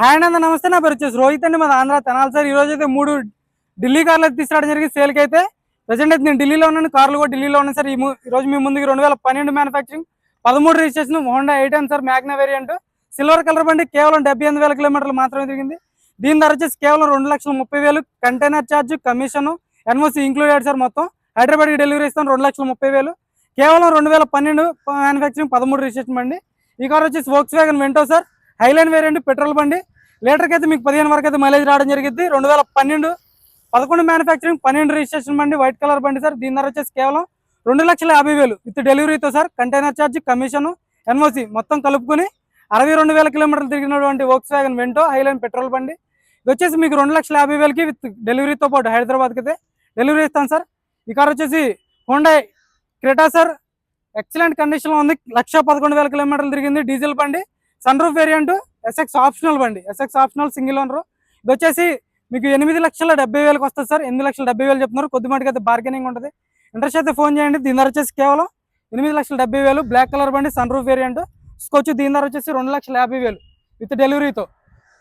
Hi అంద నమస్తే నా పేరు వచ్చేసి రోహిత్ అండి మన ఆంధ్ర తెనాలి సార్. ఈ రోజు అయితే మూడు ఢిల్లీ కార్లు అయితే తీసుకురావడం జరిగింది సేల్కి అయితే. ప్రజెంట్ అయితే నేను ఢిల్లీలో ఉన్నాను కార్లు కూడా ఢిల్లీలో ఉన్నాయి సార్. ఈ రోజు మీ ముందుకి రెండు వేల పన్నెండు మ్యానుఫ్యాక్చరింగ్ పదమూడు registration Honda eight and sir Magna variant silver colour బండి కేవలం డెబ్బై ఎనిమిది వేల కిలోమీటర్లు మాత్రమే తిరిగింది. దీని ధర వచ్చేసి కేవలం రెండు లక్షల ముప్పై వేలు. Container charge commission NOC included sir మొత్తం. హైదరాబాద్కి డెలివరీ ఇస్తాను రెండు లక్షల ముప్పై వేలు. కేవలం రెండు వేల పన్నెండు మ్యానుఫ్యాక్చరింగ్ పదమూడు రిజిస్ట్రేషన్ బండి. ఈ కార్ వచ్చేసి Volkswagen Vento sir. Highline variant petrol బండి. లీటర్కి అయితే మీకు పదిహేను వరకు అయితే మైలేజ్ రావడం జరిగింది. రెండు వేల పన్నెండు పదకొండు మ్యానుఫ్యాక్చరింగ్ పన్నెండు రిజిస్ట్రేషన్ బండి వైట్ కలర్ బండి సార్. దీని ధర వచ్చేసి కేవలం రెండు లక్షల యాభై వేలు. With డెలివరీతో sir container charge commission NOC మొత్తం కలుపుకొని అరవై రెండు వేల కిలోమీటర్లు తిరిగినటువంటి Volkswagen Vento Highline petrol బండి. ఇది వచ్చేసి మీకు రెండు లక్షల యాభై వేలకి విత్ డెలివరీతో పాటు హైదరాబాద్కి అయితే డెలివరీ ఇస్తాను సార్. ఈ కార్ వచ్చేసి హోండా క్రెటా సార్. ఎక్సలెంట్ కండిషన్లో ఉంది. లక్ష పదకొండు వేల కిలోమీటర్లు తిరిగింది. డీజిల్ బండి. Sun roof variant SX optional బండి. ఎస్ఎక్స్ ఆప్షనల్ సింగిల్ ఓనర్ ఇది వచ్చేసి మీకు ఎనిమిది లక్షల డెబ్బై వేలకు వస్తుంది సార్. ఎనిమిది లక్షల డెబ్బై వేలు చెప్తున్నారు. కొద్ది అయితే బార్గెనింగ్ ఉంటుంది. ఇంట్రెస్ట్ అయితే ఫోన్ చేయండి. దీని ధర వచ్చేసి కేవలం ఎనిమిది లక్షల డెబ్బై వేలు. బ్లాక్ కలర్ బండి సన్ రూఫ్ వేరియంట్ తీసుకొచ్చి దీని ధర వచ్చేసి రెండు లక్షల యాభై వేలు విత్ డెలివరీతో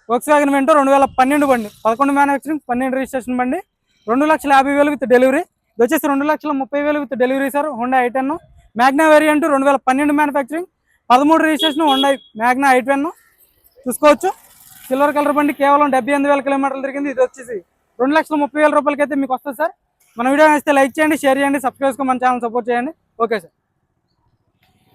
వర్క్స్ వ్యాగన్ వెంటో రెండు వేల పన్నెండు బండి. పదకొండు మ్యానుఫ్యాక్చరింగ్ పన్నెండు రిజిస్ట్రేషన్ బండి. రెండు లక్షల యాభై వేలు విత్ డెలివరీ ఇది వచ్చేసి రెండు లక్షల ముప్పై వేలు with delivery sir. Honda i ten Magna variant రెండు వేల పన్నెండు మ్యానుఫ్యాక్చరింగ్ పదమూడు రిజిస్ట్రేషన్ ఉన్నాయి. మ్యాగ్నా ఐ టెన్ చూసుకోవచ్చు. సిల్వర్ కలర్ బండి కేవలం డెబ్బై ఎనిమిది వేల కిలోమీటర్లు తిరిగింది. ఇది వచ్చేసి రెండు లక్షల ముప్పై వేల రూపాయలకి అయితే మీకు వస్తుంది సార్. మన వీడియో నచ్చితే లైక్ చేయండి షేర్ చేయండి సబ్స్క్రైబ్ మన ఛానల్ సపోర్ట్ చేయండి. Okay sir.